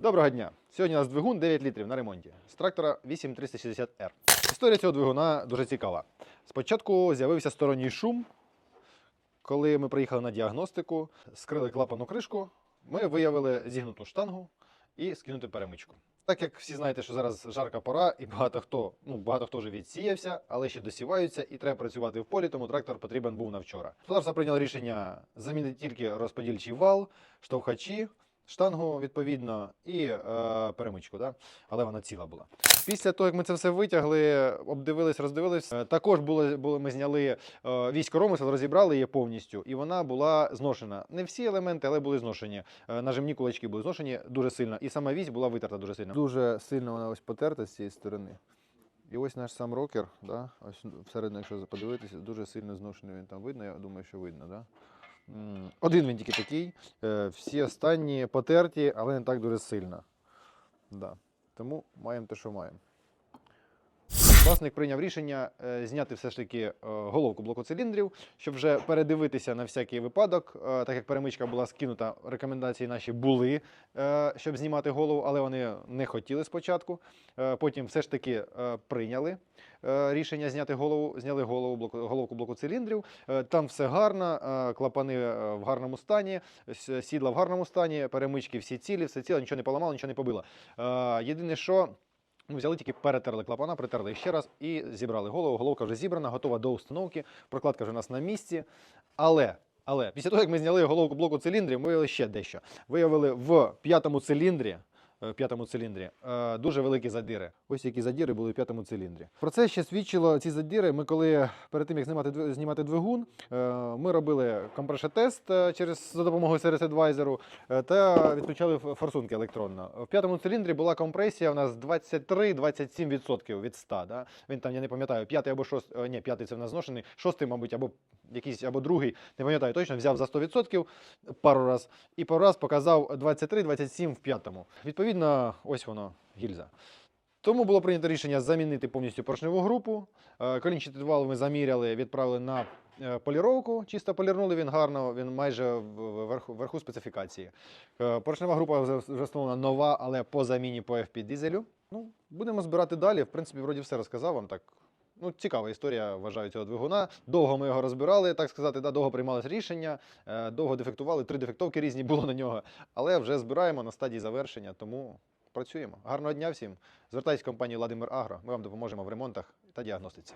Доброго дня! Сьогодні у нас двигун 9 літрів на ремонті з трактора 8360R. Історія цього двигуна дуже цікава. Спочатку з'явився сторонній шум. Коли ми приїхали на діагностику, скрили клапану кришку, ми виявили зігнуту штангу і скинути перемичку. Так як всі знаєте, що зараз жарка пора, і багато хто, ну багато хто вже відсіявся, але ще досіваються, і треба працювати в полі, тому трактор потрібен був на вчора. Господарство прийняло рішення замінити тільки розподільчий вал, штовхачі, штангу відповідно і е, перемичку, да? але вона ціла була. Після того, як ми це все витягли, обдивились, роздивились, е, також було, було ми зняли е, вісь коромисел, розібрали її повністю, і вона була зношена. Не всі елементи, але були зношені. Е, Нажимні кулачки були зношені дуже сильно, і сама вісь була витерта дуже сильно. Дуже сильно вона ось потерта з цієї сторони. І ось наш сам рокер, да? ось всередину, якщо подивитися, дуже сильно зношений він там видно, я думаю, що видно. Да? Один він тільки такий, е, всі останні потерті, але не так дуже сильно. Да. Тому маємо те, що маємо. Власник прийняв рішення е, зняти все ж таки е, головку блоку циліндрів, щоб вже передивитися на всякий випадок. Е, так як перемичка була скинута, рекомендації наші були, щоб знімати голову, але вони не хотіли спочатку. Потім все ж таки прийняли рішення зняти голову, зняли голову головку блоку циліндрів. Е, там все гарно, клапани в гарному стані, сідла в гарному стані, перемички всі цілі, все ціле, нічого не поламало, нічого не побило. Єдине, що. Ну, взяли тільки перетерли клапана, притерли ще раз і зібрали голову. Головка вже зібрана, готова до установки. Прокладка вже у нас на місці. Але, але після того, як ми зняли головку блоку циліндрів, ми виявили ще дещо. Виявили в п'ятому циліндрі. Е, В п'ятому циліндрі е, дуже великі задіри. Ось які задіри були в п'ятому циліндрі. Про це ще свідчило ці задіри. Ми коли перед тим як знімати знімати двигун, е, ми робили компрешер-тест е, через за допомогою Advisor е, та відключали форсунки електронно. В п'ятому циліндрі була компресія у нас 23-27% від 100. Да? Він там, я не пам'ятаю, п'ятий або шостий, ні, п'ятий це в нас зношений, шостий, мабуть, або якийсь, або другий, не пам'ятаю точно, взяв за 100% пару раз і пару раз показав 23-27 в п'ятому. Відповідно, ось воно, гільза. Тому було прийнято рішення замінити повністю поршневу групу. Е, Колінчатий вал ми заміряли, відправили на е, поліровку. Чисто полірнули він гарно, він майже вверху, вверху специфікації. Е, Поршнева група вже встановлена нова, але по заміні по FP дизелю. Ну, будемо збирати далі. В принципі, вроді все розказав вам так. Ну, цікава історія, вважаю, цього двигуна. Довго ми його розбирали, так сказати, да, довго приймалось рішення, е, довго дефектували, три дефектовки різні було на нього. Але вже збираємо на стадії завершення, тому працюємо. Гарного дня всім. Звертайтесь в компанію Владимир Агро. Ми вам допоможемо в ремонтах та діагностиці.